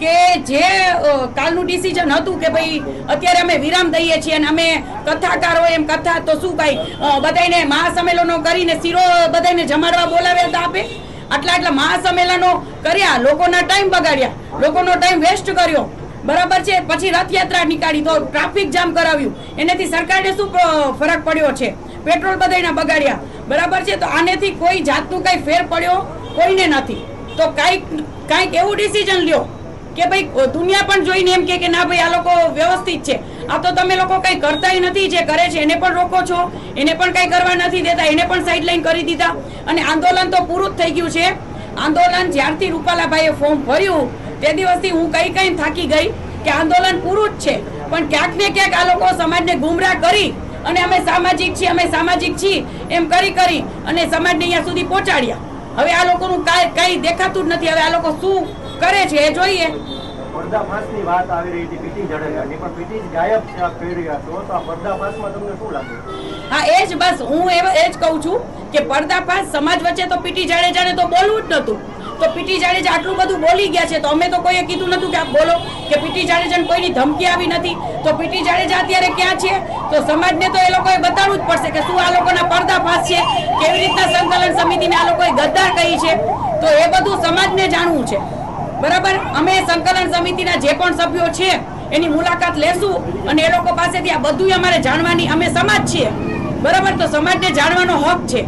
કે જે કાલનું ડિસિઝન હતું કે ભાઈ અત્યારે અમે વિરામ દઈએ છીએ અને અમે કથાકારો એમ કથા, તો શું ભાઈ બધાને મહાસંમેલનો કરીને શીરો બધાયને જમાડવા બોલાવ્યા હતા આપે? આટલા આટલા મહાસંમેલનો કર્યા, લોકોના ટાઈમ બગાડ્યા, લોકોનો ટાઈમ વેસ્ટ કર્યો. બરાબર છે? પછી રથયાત્રા નીકાળી તો ટ્રાફિક જામ કરાવ્યું. એનાથી સરકારને શું ફરક પડ્યો છે? પેટ્રોલ બધાને બગાડ્યા. બરાબર છે? તો આનેથી કોઈ જાતનું કાંઈ ફેર પડ્યો કોઈને નથી. તો કાંઈક કાંઈક એવું ડિસિઝન લ્યો. કે ભાઈ દુનિયા પણ જોઈને એમ કે ના ભાઈ, આ લોકો વ્યવસ્થિત છે. આ તો તમે લોકો કઈ કરતાય નથી જે કરે છે, એને પણ રોકો છો, એને પણ કઈ કરવા નથી દેતા, એને પણ સાઇડલાઈન કરી દીધા. અને આંદોલન તો પૂરું જ થઈ ગયું છે. આંદોલન જ્યારથી રૂપાલાભાઈએ ફોર્મ ભર્યું, તે દિવસથી હું કઈ કઈ થાકી ગઈ કે આંદોલન પૂરું જ છે. પણ ક્યાંક ને ક્યાંક આ લોકો સમાજને ગુમરાહ કરી અને અમે સામાજિક છીએ, અમે સામાજિક છીએ, એમ કરી કરી અને સમાજને અહીંયા સુધી પહોંચાડ્યા. હવે આ લોકોનું કાંઈ કાંઈ દેખાતું જ નથી. હવે આ લોકો શું કરે છે એ જોઈએ. પર્દાફાશની વાત આવી રહી હતી પીટી જડેજાની પણ પીટી ગાયબ છે આપ કહી રહ્યા છો. તો આ પર્દાફાશમાં તમને શું લાગે? હા એ જ બસ હું એ જ કહું છું કે પર્દાફાશ સમાજ વચ્ચે તો પીટી જાડેજાને તો બોલવું જ નતું તો પીટી જાડેજા આટલું બધું બોલી ગયા છે તો અમે તો કોઈએ કીધું નતું કે આપ બોલો કે પીટી જાડેજાને કોઈની ધમકી આવી નથી. તો પીટી જાડેજા અત્યારે ક્યાં છે? તો સમાજને તો એ લોકોએ બતાવવું જ પડશે કે શું આ લોકોના પર્દાફાશ છે કેવી રીતના સંકલન સમિતિને આ લોકોએ ગદ્દાર કહી છે. તો એ બધું સમાજને જાણવું છે. બરાબર? અમે સંકલન સમિતિના જે પણ સભ્યો છે, એની મુલાકાત લેશું અને એ લોકો પાસેથી આ બધું અમારે જાણવાની, અમે સમાજ છીએ. બરાબર? તો સમાજને જાણવાનો હક છે.